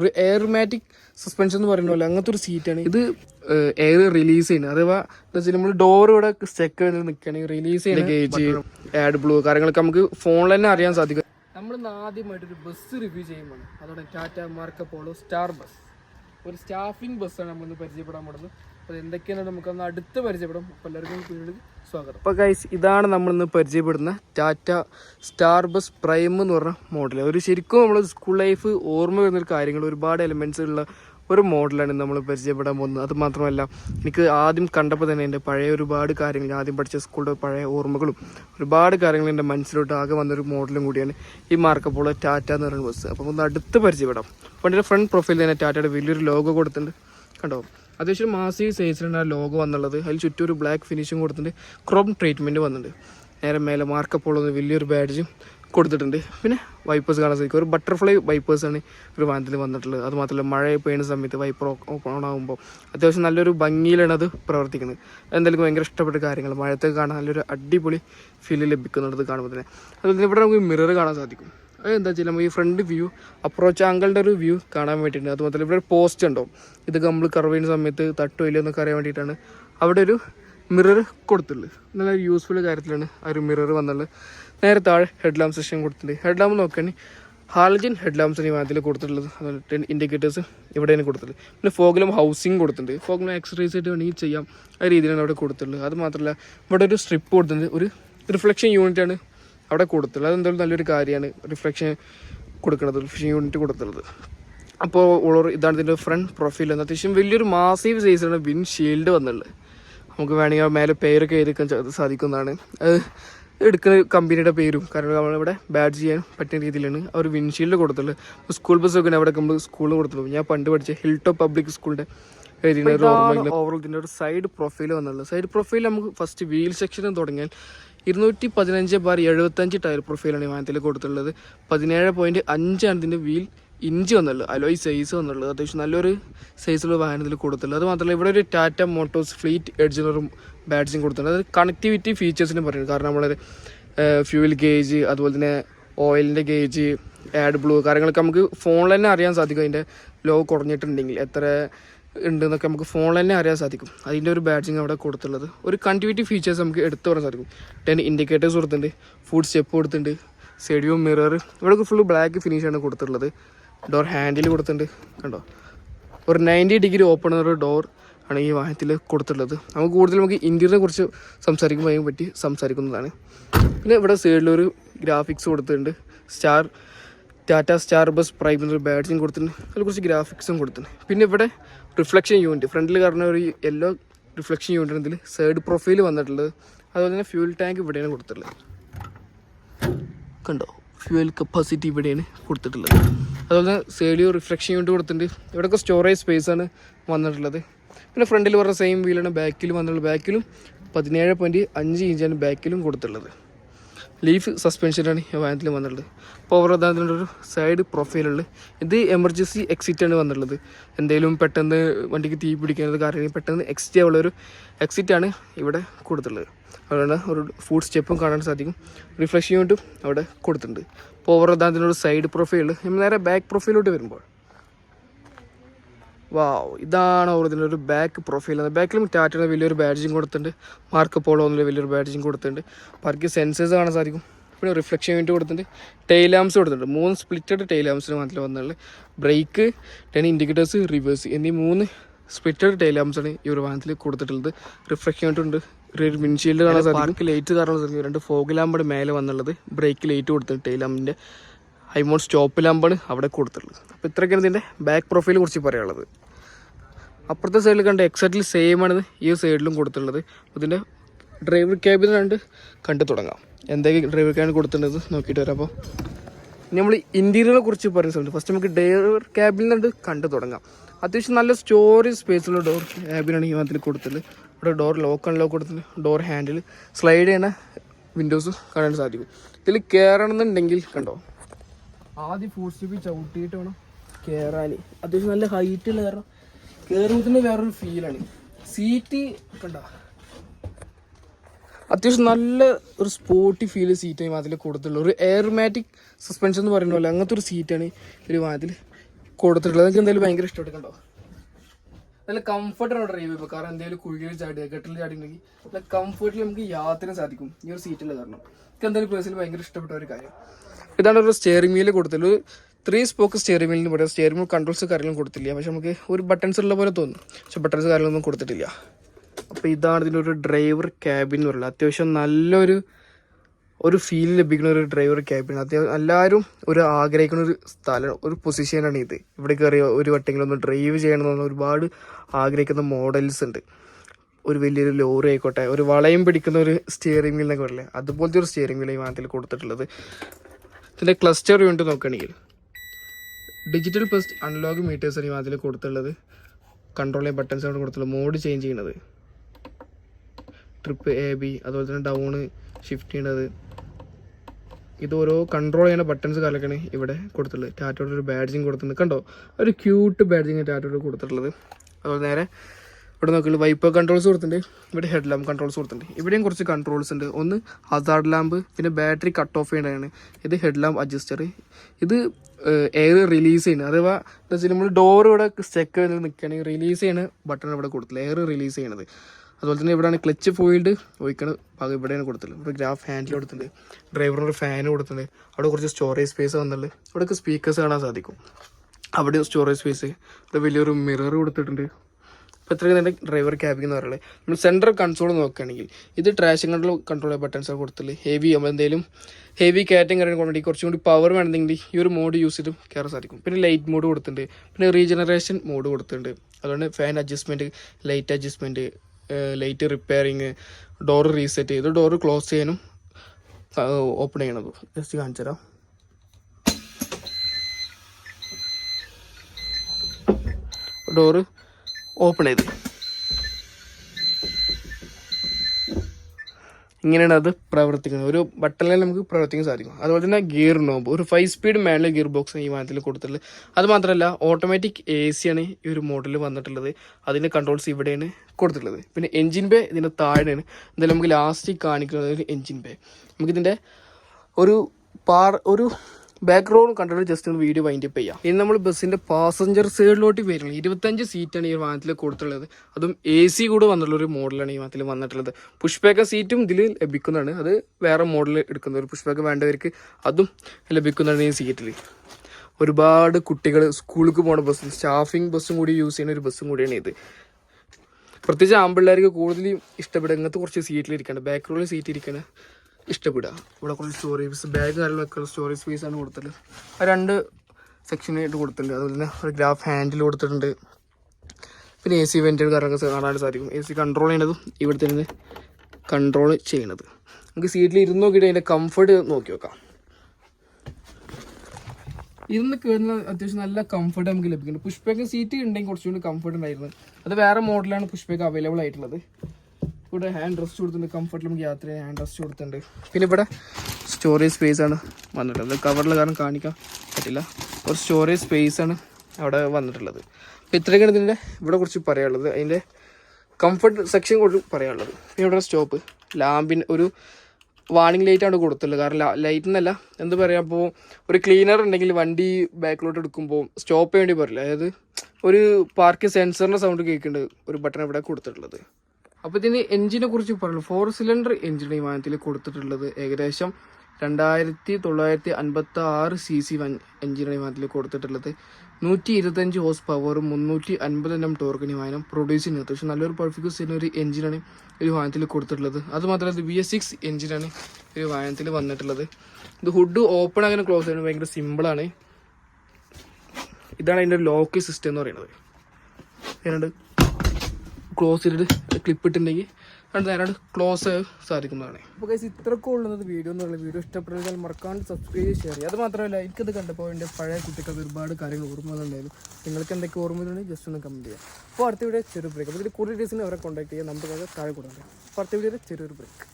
ഒരു Airmatic suspension എന്ന് പറയുന്ന പോലെ അങ്ങനത്തെ ഒരു സീറ്റാണ് ഇത് എയർ റിലീസ് ചെയ്യുന്നത്. അഥവാ എന്താ വെച്ചാൽ നമ്മൾ ഡോർ ഇവിടെ സ്റ്റെക്ക് നിൽക്കുകയാണെങ്കിൽ റിലീസ് ചെയ്യുന്ന ഗേജ് ആഡ് ബ്ലൂ കാര്യങ്ങളൊക്കെ നമുക്ക് ഫോണിൽ തന്നെ അറിയാൻ സാധിക്കും. നമ്മൾ ആദ്യമായിട്ട് ഒരു ബസ് റിവ്യൂ ചെയ്യുമ്പോൾ അതോടെ ടാറ്റ മാർക്കപ്പോളോ സ്റ്റാർ ബസ് ഒരു സ്റ്റാഫിംഗ് ബസ്സാണ് നമ്മളിന്ന് പരിചയപ്പെടാൻ പോകുന്നത് അപ്പോൾ എന്തൊക്കെയാണ് നമുക്കൊന്ന് അടുത്ത് പരിചയപ്പെടാം. അപ്പോൾ എല്ലാവർക്കും പിന്നീട് സ്വാഗതം. അപ്പോൾ ഗൈസ് ഇതാണ് നമ്മളിന്ന് പരിചയപ്പെടുന്ന ടാറ്റ സ്റ്റാർ ബസ് പ്രൈം എന്ന് പറഞ്ഞ മോഡൽ ഒരു ശരിക്കും നമ്മൾ സ്കൂൾ ലൈഫ് ഓർമ്മ വരുന്ന ഒരു കാര്യങ്ങൾ ഒരുപാട് എലിമെന്റ്സ് ഉള്ള ഒരു മോഡലാണ് നമ്മൾ പരിചയപ്പെടാൻ പോകുന്നത്. അത് മാത്രമല്ല എനിക്ക് ആദ്യം കണ്ടപ്പോൾ തന്നെ എന്റെ പഴയ ഒരുപാട് കാര്യങ്ങൾ ആദ്യം പഠിച്ച സ്കൂളിന്റെ പഴയ ഓർമ്മകളും ഒരുപാട് കാര്യങ്ങൾ എന്റെ മനസ്സിലോട്ട് ആകെ വന്നൊരു മോഡലും കൂടിയാണ് ഈ മാർക്കപ്പുള്ള ടാറ്റ എന്ന് പറയുന്ന ബസ്. അപ്പോൾ ഒന്ന് അടുത്ത് പരിചയപ്പെടാം. എന്റെ ഫ്രണ്ട് പ്രൊഫൈൽ തന്നെ ടാറ്റയുടെ വലിയൊരു ലോഗോ കൊടുത്തിട്ടുണ്ട്. കണ്ടോ? അത്യാവശ്യം മാസിക സൈസിലാണ് ആ ലോഗോ വന്നുള്ളത്. അതിൽ ചുറ്റും ഒരു ബ്ലാക്ക് ഫിനിഷും കൊടുത്തിട്ടുണ്ട്. ക്രോം ട്രീറ്റ്മെന്റ് വന്നിട്ടുണ്ട്. നേരെ മേലെ മാർക്കപ്പോൾ എന്ന് വലിയൊരു ബാഡ്ജും കൊടുത്തിട്ടുണ്ട്. പിന്നെ വൈപ്പേഴ്സ് കാണാൻ സാധിക്കും. ഒരു ബട്ടർഫ്ലൈ വൈപ്പേഴ്സാണ് ഒരു വാഹനത്തിൽ വന്നിട്ടുള്ളത്. അതുമാത്രമല്ല മഴ പെയ്യുന്ന സമയത്ത് വൈപ്പർ ഓപ്പൺ ആകുമ്പോൾ അത്യാവശ്യം നല്ലൊരു ഭംഗിയിലാണ് അത് പ്രവർത്തിക്കുന്നത്. എന്തായാലും ഭയങ്കര ഇഷ്ടപ്പെട്ട കാര്യങ്ങൾ മഴത്തൊക്കെ കാണാൻ നല്ലൊരു അടിപൊളി ഫീൽ ലഭിക്കുന്നുണ്ട് കാണുമ്പോൾ തന്നെ. അതുപോലെ ഇവിടെ നമുക്ക് മിറർ കാണാൻ സാധിക്കും. എന്താ വെച്ചാൽ ഈ ഫ്രണ്ട് വ്യൂ അപ്രോച്ച് ആംഗിളിന്റെ ഒരു വ്യൂ കാണാൻ വേണ്ടിയിട്ടുണ്ട്. അതുമാത്രമല്ല ഇവിടെ ഒരു പോസ്റ്റ് ഉണ്ടോ? ഇത് നമ്മൾ കർവ് ചെയ്യുന്ന സമയത്ത് തട്ടോ ഇല്ലയോ എന്നൊക്കെ അറിയാൻ വേണ്ടിയിട്ടാണ് അവിടെ ഒരു മിറർ കൊടുത്തിട്ടുള്ളത്. നല്ല യൂസ്ഫുൾ കാര്യത്തിലാണ് ആ ഒരു മിറർ വന്നുള്ളത് നേരെ താഴെ ഹെഡ് ലാമ്പ് സെക്ഷൻ കൊടുത്തിട്ടുണ്ട്. ഹെഡ് ലാമ്പ് നോക്കുകയാണെങ്കിൽ ഹാലജൻ ഹെഡ് ലാമ്പ്സാണ് ഈ കൊടുത്തിട്ടുള്ളത്. അതുപോലെ ഇൻഡിക്കേറ്റേഴ്സ് ഇവിടെയാണ് കൊടുത്തിട്ടുള്ളത് പിന്നെ ഫോഗിലും ഹൗസിംഗ് കൊടുത്തിട്ടുണ്ട്. ഫോഗിലും എക്സസൈസ് ആയിട്ട് വേണമെങ്കിൽ ചെയ്യാം. ആ രീതിയിലാണ് അവിടെ കൊടുത്തിട്ടുള്ളത്. അത് മാത്രമല്ല ഇവിടെ ഒരു സ്ട്രിപ്പ് കൊടുത്തിട്ടുണ്ട്. ഒരു റിഫ്ലക്ഷൻ യൂണിറ്റ് ആണ് അവിടെ കൊടുത്തിട്ടുള്ളത്. അതെന്തായാലും നല്ലൊരു കാര്യമാണ്. റിഫ്ലക്ഷൻ കൊടുക്കുന്നത്. റിഫ്ലക്ഷൻ യൂണിറ്റ് കൊടുത്തുള്ളത് അപ്പോൾ ഉള്ള ഇതാണ് ഇതിന്റെ ഫ്രണ്ട് പ്രൊഫൈൽ എന്ന് അത്യാവശ്യം വലിയൊരു മാസീവ് സൈസാണ് വിൻഷീൽഡ് വന്നുള്ളത് നമുക്ക് വേണമെങ്കിൽ മേലെ പേരൊക്കെ എഴുതിക്കാൻ സാധിക്കുന്നതാണ് അത് എടുക്കുന്ന കമ്പനിയുടെ പേരും കാരണം നമ്മളിവിടെ ബാഡ് ചെയ്യാൻ പറ്റുന്ന രീതിയിലാണ്. അവർ വിൻഷീൽഡ് കൊടുത്തുള്ളത് സ്കൂൾ ബസ്സൊക്കെ അവിടെ നമ്മൾ സ്കൂളിൽ കൊടുത്തുള്ളൂ ഞാൻ പണ്ട് പഠിച്ച ഹിൽ ടോപ്പ് പബ്ലിക് സ്കൂളിന്റെ ഓവറോൾ ഇതിന്റെ ഒരു സൈഡ് പ്രൊഫൈൽ വന്നുള്ളത് സൈഡ് പ്രൊഫൈൽ നമുക്ക് ഫസ്റ്റ് വീൽ സെക്ഷനിൽ തുടങ്ങിയാൽ ഇരുന്നൂറ്റി പതിനഞ്ച് ബാർ എഴുപത്തഞ്ച് ടയർ പ്രൊഫൈലാണ് ഈ വാഹനത്തിൽ കൊടുത്തിട്ടുള്ളത്. പതിനേഴ് പോയിന്റ് അഞ്ചാണ് ഇതിന്റെ വീൽ ഇഞ്ച് വന്നുള്ളത് അലോയ് സൈസ് വന്നുള്ളത് അത്യാവശ്യം നല്ലൊരു സൈസുള്ള വാഹനത്തിൽ കൊടുത്തിട്ടുള്ളത്. അത് മാത്രമല്ല ഇവിടെ ഒരു ടാറ്റ മോട്ടോഴ്സ് ഫ്ലീറ്റ് എഡ്ജിനറും ബാഡ്ജിങ് കൊടുത്തിട്ടുണ്ട്. അത് കണക്ടിവിറ്റി ഫീച്ചേഴ്സിനും പറയുന്നത് കാരണം നമ്മളൊരു ഫ്യൂവൽ ഗേജ് അതുപോലെ തന്നെ ഓയിലിന്റെ ഗേജ് ആഡ് ബ്ലൂ കാര്യങ്ങളൊക്കെ നമുക്ക് ഫോണിൽ തന്നെ അറിയാൻ സാധിക്കും. അതിന്റെ ലോ കുറഞ്ഞിട്ടുണ്ടെങ്കിൽ എത്ര ഉണ്ട് എന്നൊക്കെ നമുക്ക് ഫോണിൽ തന്നെ അറിയാൻ സാധിക്കും. അതിന്റെ ഒരു ബാഡ്ജിങ് അവിടെ കൊടുത്തുള്ളത് ഒരു കണ്ടിന്യൂറ്റി ഫീച്ചേഴ്സ് നമുക്ക് എടുത്തു പറയാൻ സാധിക്കും. ടെൻ ഇൻഡിക്കേറ്റേഴ്സ് കൊടുത്തിട്ടുണ്ട്. ഫുഡ് സ്റ്റെപ്പ് കൊടുത്തിട്ടുണ്ട്. സെഡിയോ മിറർ ഇവിടെ ഫുള്ള് ബ്ലാക്ക് ഫിനിഷാണ് കൊടുത്തിട്ടുള്ളത്. ഡോർ ഹാൻഡിൽ കൊടുത്തിട്ടുണ്ട്. കണ്ടോ? ഒരു നയന്റി ഡിഗ്രി ഓപ്പൺ ഒരു ഡോർ ആണ് ഈ വാഹനത്തിൽ കൊടുത്തിട്ടുള്ളത്. നമുക്ക് കൂടുതൽ നമുക്ക് ഇന്ത്യനെ കുറിച്ച് സംസാരിക്കുമ്പോൾ അതിനെ പറ്റി സംസാരിക്കുന്നതാണ്. പിന്നെ ഇവിടെ സൈഡിലൊരു ഗ്രാഫിക്സ് കൊടുത്തിട്ടുണ്ട്. Star Tata star bus prime എന്നൊരു ബാഡ്ജിങ് കൊടുത്തിട്ടുണ്ട്. അതിൽ കുറച്ച് ഗ്രാഫിക്സും കൊടുത്തിട്ടുണ്ട്. പിന്നെ ഇവിടെ റിഫ്ലക്ഷൻ യൂണിറ്റ് ഫ്രണ്ടിൽ കാരണം ഒരു യെല്ലോ റിഫ്ലക്ഷൻ യൂണിറ്റ് ഇതിൽ സൈഡ് പ്രൊഫൈൽ വന്നിട്ടുള്ളത്. അതുപോലെ തന്നെ ഫ്യൂൽ ടാങ്ക് ഇവിടെയാണ് കൊടുത്തിട്ടുള്ളത്. കണ്ടോ? ഫ്യൂൽ കപ്പാസിറ്റി ഇവിടെയാണ് കൊടുത്തിട്ടുള്ളത്. അതുപോലെ തന്നെ സൈഡിൽ റിഫ്ലക്ഷൻ യൂണിറ്റ് കൊടുത്തിട്ടുണ്ട്. ഇവിടെയൊക്കെ സ്റ്റോറേജ് സ്പേസ് ആണ് വന്നിട്ടുള്ളത്. പിന്നെ ഫ്രണ്ടിൽ പറഞ്ഞ സെയിം വീലാണ് ബാക്കിലും വന്നുള്ള ബാക്കിലും പതിനേഴ് പോയിന്റ് അഞ്ച് ഇഞ്ചാണ് ബാക്കിലും കൊടുത്തുള്ളത് ലീഫ് സസ്പെൻഷനാണ് ഈ വാഹനത്തിൽ വന്നിട്ടുള്ളത്. പവർ അതാതിന്റെ ഒരു സൈഡ് പ്രൊഫൈലുള്ളത് ഇത് എമർജൻസി എക്സിറ്റാണ് ആണ് വന്നിട്ടുള്ളത്. എന്തെങ്കിലും പെട്ടെന്ന് വണ്ടിക്ക് തീ പിടിക്കുന്നത് കാരണം പെട്ടെന്ന് എക്സിറ്റ് ആവുള്ള ഒരു എക്സിറ്റാണ് ഇവിടെ കൊടുത്തിട്ടുള്ളത്. അതുകൊണ്ട് ഒരു ഫുഡ് സ്റ്റെപ്പും കാണാൻ സാധിക്കും. റിഫ്ലക്ഷൻ യൂണിറ്റും അവിടെ കൊടുത്തിട്ടുണ്ട്. പവർ അതാതിന്റെ ഒരു സൈഡ് പ്രൊഫൈൽ നമ്മൾ നേരെ ബാക്ക് പ്രൊഫൈലോട്ട് വരുമ്പോൾ വാവ് ഇതാണ് ഒറിജിനൽ ഒരു ബാക്ക് പ്രൊഫൈൽ ആണ് ബാക്കിലും ടാറ്റയുടെ വലിയൊരു ബാഡ്ജിങ് കൊടുത്തിട്ടുണ്ട്. മാർക്ക് പോളോ എന്നുള്ള വലിയൊരു ബാഡ്ജിങ് കൊടുത്തിട്ടുണ്ട്. പാർക്ക് സെൻസേഴ്സ് കാണാൻ സാധിക്കും. പിന്നെ റിഫ്ലക്ഷൻ യൂണിറ്റ് കൊടുത്തിട്ടുണ്ട്. ടെയിൽ ലാംസ് കൊടുത്തിട്ടുണ്ട്. മൂന്ന് സ്പ്ലിറ്റഡ് ടെയിൽ ലാംസിന് മാത്രമേ വന്നുള്ളൂ. ബ്രേക്ക് ടെൻ ഇൻഡിക്കേറ്റേഴ്സ് റിവേഴ്സ് എന്നീ മൂന്ന് സ്പ്ലിറ്റഡ് ടെയിൽ ആണ് ഈ ഒരു വാഹനത്തിൽ കൊടുത്തിട്ടുള്ളത്. റിഫ്ലക്ഷൻ യൂണിറ്റ് ഉണ്ട്. ഒരു വിൻഷീൽഡ് കാണാൻ സാധിക്കും. ലൈറ്റ് കാരണം സാധിക്കും. രണ്ട് ഫോഗ് ലാമ്പാണ് മേലെ വന്നുള്ളത്. ബ്രേക്ക് ലൈറ്റ് കൊടുത്തിട്ടുണ്ട് ടെയിൽ ലാമ്പിന്റെ ഹൈമോൺ സ്റ്റോപ്പ് ലാമ്പാണ് അവിടെ കൊടുത്തിട്ടുള്ളത്. അപ്പോൾ ഇത്രയൊക്കെയാണ് ഇതിന്റെ ബാക്ക് പ്രൊഫൈൽ കുറിച്ച് പറയാനുള്ളത്. അപ്പുറത്തെ സൈഡിൽ കണ്ട എക്സാക്ട്ലി സെയിം ആണ് ഈ സൈഡിലും കൊടുത്തിട്ടുള്ളത്. ഇതിന്റെ ഡ്രൈവർ ക്യാബിൽ കണ്ട് കണ്ടു തുടങ്ങാം. എന്തൊക്കെ ഡ്രൈവർ ക്യാബിന് കൊടുത്തിട്ടുള്ളത് നോക്കിയിട്ട് വരാം അപ്പോൾ നമ്മൾ ഇന്റീരിയറിനെ കുറിച്ച് പറയുന്ന സമയത്ത് ഫസ്റ്റ് നമുക്ക് ഡ്രൈവർ ക്യാബിൽ നിന്ന് കണ്ടു തുടങ്ങാം. അത്യാവശ്യം നല്ല സ്റ്റോറേജ് സ്പേസുള്ള ഡോർ ക്യാബിനാണ് ഈ വാഹനത്തിൽ കൊടുത്തിട്ടുള്ളത്. ഇവിടെ ഡോർ ലോക്ക് അൺലോക്ക് കൊടുത്തിട്ടുണ്ട് ഡോർ ഹാൻഡിൽ സ്ലൈഡ് ചെയ്യുന്ന വിൻഡോസ് കാണാൻ സാധിക്കും. ഇതിൽ കയറണമെന്നുണ്ടെങ്കിൽ കണ്ടോ? ആദ്യം ഫുൾ സ്റ്റിപ്പ് ചവിട്ടിയിട്ട് വേണം. കയറാൻ അത്യാവശ്യം നല്ല ഹൈറ്റുള്ള കാരണം കയറുമ്പോൾ വേറൊരു ഫീലാണ്. സീറ്റ് കണ്ട? അത്യാവശ്യം നല്ല ഒരു സ്പോർട്ടി ഫീൽ സീറ്റ് ഈ കൊടുത്തിട്ടുള്ള ഒരു എയർമാറ്റിക് സസ്പെൻഷൻ എന്ന് പറയുന്ന പോലെ അങ്ങനത്തെ ഒരു സീറ്റാണ് ഒരു വാതിൽ കൊടുത്തിട്ടുള്ളത്. എനിക്ക് എന്തായാലും ഭയങ്കര ഇഷ്ടപ്പെട്ടുണ്ടോ നല്ല കംഫർട്ടാണ് ഡ്രൈവ് ചെയ്യുമ്പോൾ കാരണം എന്തെങ്കിലും കുഴിയിൽ ചാടിയ കെട്ടിൽ ചാടിയിട്ടുണ്ടെങ്കിൽ നല്ല കംഫർട്ടിൽ നമുക്ക് യാത്ര സാധിക്കും. ഈ ഒരു സീറ്റിൽ കാരണം എനിക്ക് എന്തായാലും പേഴ്സണലി ഭയങ്കര ഇഷ്ടപ്പെട്ട ഒരു കാര്യം. ഇതാണ് ഒരു സ്റ്റിയറിംഗ് വീൽ കൊടുത്തത് ഒരു ത്രീ സ്പോക്ക് സ്റ്റിയറിംഗ് വീലിന് പറയാം സ്റ്റിയറിംഗ് വീൽ കൺട്രോൾസ് കാര്യങ്ങളും കൊടുത്തില്ല. പക്ഷെ നമുക്ക് ഒരു ബട്ടൺസ് ഉള്ള പോലെ തോന്നും. പക്ഷെ ബട്ടൺസ് കാര്യങ്ങളൊന്നും കൊടുത്തിട്ടില്ല. അപ്പോൾ ഇതാണ് ഇതിന്റെ ഒരു ഡ്രൈവർ ക്യാബിൻ എന്ന് പറയുന്നത്. അത്യാവശ്യം നല്ലൊരു ഒരു ഫീൽ ലഭിക്കുന്ന ഒരു ഡ്രൈവർ ക്യാബിൻ അത്യാവശ്യം എല്ലാവരും ഒരു ആഗ്രഹിക്കുന്ന ഒരു സ്ഥലം ഒരു പൊസിഷനാണ് ഇത്. ഇവിടെ കയറി ഒരു വട്ടെങ്കിലും ഒന്ന് ഡ്രൈവ് ചെയ്യണമെന്ന് ഒരുപാട് ആഗ്രഹിക്കുന്ന മോഡൽസ് ഉണ്ട്. ഒരു വലിയൊരു ലോറി ആയിക്കോട്ടെ ഒരു വളയം പിടിക്കുന്ന ഒരു സ്റ്റിയറിംഗ് വീൽ എന്നൊക്കെ പറയില്ലേ? അതുപോലത്തെ ഒരു സ്റ്റിയറിംഗ് വീൽ ഈ വാഹനത്തിൽ കൊടുത്തിട്ടുള്ളത്. ഇതിന്റെ ക്ലസ്റ്റർ യൂണിറ്റ് നോക്കുകയാണെങ്കിൽ ഡിജിറ്റൽ പ്ലസ് അൺലോഗ് മീറ്റേഴ്സാണ് ഈ അതിൽ കൊടുത്തുള്ളത്. കൺട്രോൾ ചെയ്യാൻ ആണ് കൊടുത്തുള്ളത്. മോഡ് ചേഞ്ച് ചെയ്യുന്നത് ട്രിപ്പ് എ ബി അതുപോലെ തന്നെ ഡൗണ് ഷിഫ്റ്റ് ചെയ്യണത്. ഇത് ഓരോ കൺട്രോൾ ചെയ്യുന്ന ബട്ടൺസ് കാലൊക്കെയാണ് ഇവിടെ കൊടുത്തിട്ടുള്ളത് ടാറ്റോയുടെ ഒരു ബാഡ്ജിങ് കൊടുത്തിട്ടുണ്ട്. കണ്ടോ? ഒരു ക്യൂട്ട് ബാഡ്ജിങ് ടാറ്റോയുടെ കൊടുത്തിട്ടുള്ളത്. അതുപോലെ നേരെ ഇവിടെ നോക്കി വൈപ്പർ കൺട്രോൾസ് കൊടുത്തിട്ടുണ്ട് ഇവിടെ ഹെഡ് ലാമ്പ് കൺട്രോൾസ് കൊടുത്തിട്ടുണ്ട് ഇവിടെയും കുറച്ച് കൺട്രോൾസ് ഉണ്ട്. ഒന്ന് ഹസാർഡ് ലാമ്പ് പിന്നെ ബാറ്ററി കട്ട് ഓഫ് ചെയ്യേണ്ടതാണ്. ഇത് ഹെഡ് ലാമ്പ് അഡ്ജസ്റ്റർ ഇത് എയർ റിലീസ് ചെയ്യുന്നത് അഥവാ എന്താ വെച്ചാൽ നമ്മൾ ഡോർ ഇവിടെ സ്റ്റെക്ക് ചെയ്ത് നിൽക്കുകയാണെങ്കിൽ റിലീസ് ചെയ്യണ ബട്ടൺ ഇവിടെ കൊടുത്തില്ല എയർ റിലീസ് ചെയ്യണത്. അതുപോലെ തന്നെ ഇവിടെയാണ് ക്ലച്ച് ഫോയിൽഡ് ഒഴിക്കണ ഭാഗം ഇവിടെയാണ് കൊടുത്തിട്ടുള്ളത്. ഇവിടെ ഗ്രാഫ് ഹാൻഡിൽ കൊടുത്തിട്ടുണ്ട്. ഡ്രൈവറിന് ഒരു ഫാൻ കൊടുത്തിട്ടുണ്ട്. അവിടെ കുറച്ച് സ്റ്റോറേജ് സ്പേസ് വന്നിട്ടുണ്ട്. ഇവിടെയൊക്കെ സ്പീക്കേഴ്സ് കാണാൻ സാധിക്കും. അവിടെ സ്റ്റോറേജ് സ്പേസ് ഇവിടെ വലിയൊരു മിറർ കൊടുത്തിട്ടുണ്ട്. തന്നെ ഡ്രൈവർ ക്യാബിൻ എന്ന് പറയുന്നത്? നമ്മൾ സെൻട്രൽ കൺസോൾ നോക്കുകയാണെങ്കിൽ ഇത് ട്രാഷൻ കൺട്രോൾ കൺട്രോൾ ബട്ടൺസ് കൊടുത്തിട്ടുള്ളത് ഹെവി നമ്മൾ എന്തെങ്കിലും ഹെവി കാറ്റിംഗ് കാര്യം കൊണ്ടുണ്ടെങ്കിൽ കുറച്ചും കൂടി പവർ വേണമെങ്കിൽ ഈ ഒരു മോഡ് യൂസ് ചെയ്തും കയറാൻ സാധിക്കും. പിന്നെ ലൈറ്റ് മോഡ് കൊടുത്തിട്ടുണ്ട്. പിന്നെ റീജനറേഷൻ മോഡ് കൊടുത്തിട്ടുണ്ട്. അതുകൊണ്ട് fan adjustment light adjustment light repairing door reset ചെയ്ത് ഡോർ ക്ലോസ് ചെയ്യാനും ഓപ്പൺ ചെയ്യണത്. ജസ്റ്റ് കാണിച്ചു തരാം. ഡോറ് ഓപ്പൺ ചെയ്ത്. ഇങ്ങനെയാണ് അത് പ്രവർത്തിക്കുന്നത്. ഒരു ബട്ടണിൽ നമുക്ക് പ്രവർത്തിക്കാൻ സാധിക്കും. അതുപോലെ തന്നെ ഗിയർ നോബ്. ഒരു five speed manual gear box ഈ വാഹനത്തിൽ കൊടുത്തിട്ടുള്ളത്. അത് മാത്രമല്ല ഓട്ടോമാറ്റിക് എ സിയാണ് ഈ ഒരു മോഡലിൽ വന്നിട്ടുള്ളത്. അതിന്റെ കൺട്രോൾസ് ഇവിടെയാണ് കൊടുത്തിട്ടുള്ളത്. പിന്നെ എൻജിൻ ബേ ഇതിന്റെ താഴെയാണ്. എന്തായാലും നമുക്ക് ലാസ്റ്റ് കാണിക്കുന്നത് എൻജിൻ ബേ നമുക്കിതിന്റെ ഒരു പാർ ഒരു ബാക്ക്ഗ്രൗണ്ട് കണ്ടിട്ട് ജസ്റ്റ് ഒന്ന് വീഡിയോ വൈൻഡ് അപ്പ് ചെയ്യാം. ഇനി നമ്മൾ ബസ്സിന്റെ പാസഞ്ചർ സൈഡിലോട്ട് വരുന്നത് ഇരുപത്തഞ്ച് സീറ്റാണ് ഈ വാഹനത്തിൽ കൊടുത്തുള്ളത് അതും എ സി കൂടെ വന്നിട്ടുള്ള ഒരു മോഡലാണ് ഈ വാഹനത്തിൽ വന്നിട്ടുള്ളത്. പുഷ്പേക്ക സീറ്റും ഇതിൽ ലഭിക്കുന്നതാണ്. അത് വേറെ മോഡൽ എടുക്കുന്ന ഒരു പുഷ്പേക്ക വേണ്ടവർക്ക് അതും ലഭിക്കുന്നതാണ് ഈ സീറ്റിൽ ഒരുപാട് കുട്ടികൾ സ്കൂളിലേക്ക് പോണ ബസ് സ്റ്റാഫിംഗ് ബസ്സും കൂടി യൂസ് ചെയ്യുന്ന ഒരു ബസ്സും കൂടിയാണ് ഇത്. പ്രത്യേകിച്ച് ആമ്പിള്ളേർക്ക് കൂടുതലും ഇഷ്ടപ്പെടുക ഇങ്ങനത്തെ കുറച്ച് സീറ്റിൽ ഇരിക്കണം ബാക്ക് റോളിൽ സീറ്റ് ഇരിക്കണ ഇഷ്ടപ്പെടുക. ഇവിടെ കുറച്ച് സ്റ്റോറേജ് ബാഗ് കാര്യങ്ങളൊക്കെ സ്റ്റോറേജ് സ്പേസ് ആണ് കൊടുത്തത്. ആ രണ്ട് സെക്ഷനായിട്ട് കൊടുത്തിട്ടുണ്ട്. അതുപോലെ തന്നെ ഒരു ഗ്രാഫ് ഹാൻഡിൽ കൊടുത്തിട്ടുണ്ട്. പിന്നെ എ സി വെന്റുകൾ കാര്യങ്ങളൊക്കെ കാണാൻ സാധിക്കും. എ സി കൺട്രോൾ ചെയ്യണതും ഇവിടെ തന്നെ കൺട്രോൾ ചെയ്യണത്. നമുക്ക് സീറ്റിൽ ഇരുന്ന് നോക്കിയിട്ട് അതിന്റെ കംഫർട്ട് നോക്കി നോക്കാം ഇരുന്ന് കയറുന്ന അത്യാവശ്യം നല്ല കംഫർട്ട് നമുക്ക് ലഭിക്കുന്നുണ്ട്. പുഷ്പേക്ക് സീറ്റ് ഉണ്ടെങ്കിൽ കുറച്ചുകൂടി കംഫർട്ട് ഉണ്ടായിരുന്നു. അത് വേറെ മോഡലാണ് പുഷ്പേക്ക് അവൈലബിൾ ആയിട്ടുള്ളത്. ഇവിടെ ഹാൻഡ് റെസ്റ്റ് കൊടുത്തിട്ടുണ്ട്. കംഫർട്ടിൽ നമുക്ക് യാത്ര ചെയ്യാൻ ഹാൻഡ് റെസ്റ്റ് കൊടുത്തിട്ടുണ്ട്. പിന്നെ ഇവിടെ സ്റ്റോറേജ് സ്പേസ് ആണ് വന്നിട്ടുള്ളത്. കവറിൽ കാരണം കാണിക്കാൻ പറ്റില്ല. ഒരു സ്റ്റോറേജ് സ്പേസ് ആണ് അവിടെ വന്നിട്ടുള്ളത്. അപ്പോൾ ഇത്രയൊക്കെയാണ് ഇതിന്റെ ഇവിടെ കുറച്ച് പറയാനുള്ളത്. അതിന്റെ കംഫർട്ട് സെക്ഷൻ കുറച്ച് പറയാനുള്ളത്. പിന്നെ ഇവിടെ സ്റ്റോപ്പ് ലാമ്പിന് ഒരു വാണിംഗ് ആണ് കൊടുത്തുള്ളത് കാരണം ലൈറ്റ് എന്നല്ല. എന്ത് പറയാം അപ്പോൾ ഒരു ക്ലീനർ ഉണ്ടെങ്കിൽ വണ്ടി ബാക്കിലോട്ട് എടുക്കുമ്പോൾ സ്റ്റോപ്പ് ചെയ്യേണ്ടി പറയില്ല അതായത് ഒരു പാർക്ക് സെൻസറിന്റെ സൗണ്ട് കേൾക്കുന്നുണ്ട് ഒരു ബട്ടൺ ഇവിടെ കൊടുത്തിട്ടുള്ളത്. അപ്പോൾ ഇതിന് എഞ്ചിനെ കുറിച്ച് പറയുള്ളൂ. ഫോർ സിലിണ്ടർ എഞ്ചിൻ ഈ വാഹനത്തിൽ കൊടുത്തിട്ടുള്ളത് ഏകദേശം രണ്ടായിരത്തി തൊള്ളായിരത്തി അൻപത്തി ആറ് സി സി വൻ എഞ്ചിനാണ് വിമാനത്തിൽ കൊടുത്തിട്ടുള്ളത്. നൂറ്റി ഇരുപത്തഞ്ച് ഹോസ് പവറും മുന്നൂറ്റി അൻപത് എണ്ണം ടോർക്കിന് വാഹനം പ്രൊഡ്യൂസ് ചെയ്യുന്നത്. പക്ഷേ നല്ലൊരു പെർഫ്യൂസ് ചെയ്യുന്ന ഒരു എഞ്ചിനാണ് ഒരു വാഹനത്തിൽ കൊടുത്തിട്ടുള്ളത്. അത് മാത്രമല്ല ബി എസ് സിക്സ് എഞ്ചിനാണ് ഒരു വാഹനത്തിൽ വന്നിട്ടുള്ളത്. ഇത് ഹുഡ് ഓപ്പൺ അങ്ങനെ ക്ലോസ് ചെയ്യുന്നത് ഭയങ്കര സിമ്പിളാണ് ഇതാണ് അതിന്റെ ലോക്ക് സിസ്റ്റം എന്ന് പറയുന്നത്. ഏതാണ്ട് ക്ലോസ് ചെയ്തിട്ട് ക്ലിപ്പ് ഇട്ടിട്ടുണ്ടെങ്കിൽ അത് നേരെ ക്ലോസ് സാധിക്കുന്നതാണ്. അപ്പോൾ കൈസ് ഇത്രയൊക്കെ ഉള്ളത് വീഡിയോ എന്ന് പറയുന്നത് വീഡിയോ ഇഷ്ടപ്പെട്ടാൽ മറക്കാണ്ട് സബ്സ്ക്രൈബ് ചെയ്ത് ഷെയർ ചെയ്യുക. അത് മാത്രമല്ല എനിക്കത് കണ്ടപ്പോൾ എന്റെ പഴയ കുട്ടികൾക്ക് ഒരുപാട് കാര്യങ്ങൾ ഓർമ്മകളുണ്ടായിരുന്നു. നിങ്ങൾക്ക് എന്തൊക്കെ ഓർമ്മയിലുണ്ടെങ്കിൽ ജസ്റ്റ് ഒന്ന് കമന്റ് ചെയ്യുക. അപ്പോൾ അടുത്ത വീഡിയോ ചെറിയ ബ്രേക്ക് അപ്പോൾ ഇതിൽ കൂടുതൽ ഡീസിനെ അവരെ കോൺടാക്ട് ചെയ്യുക നമുക്ക് താഴെ കൊടുക്കാം. അപ്പോൾ അടുത്ത വീഡിയോ ചെറിയൊരു ബ്രേക്ക്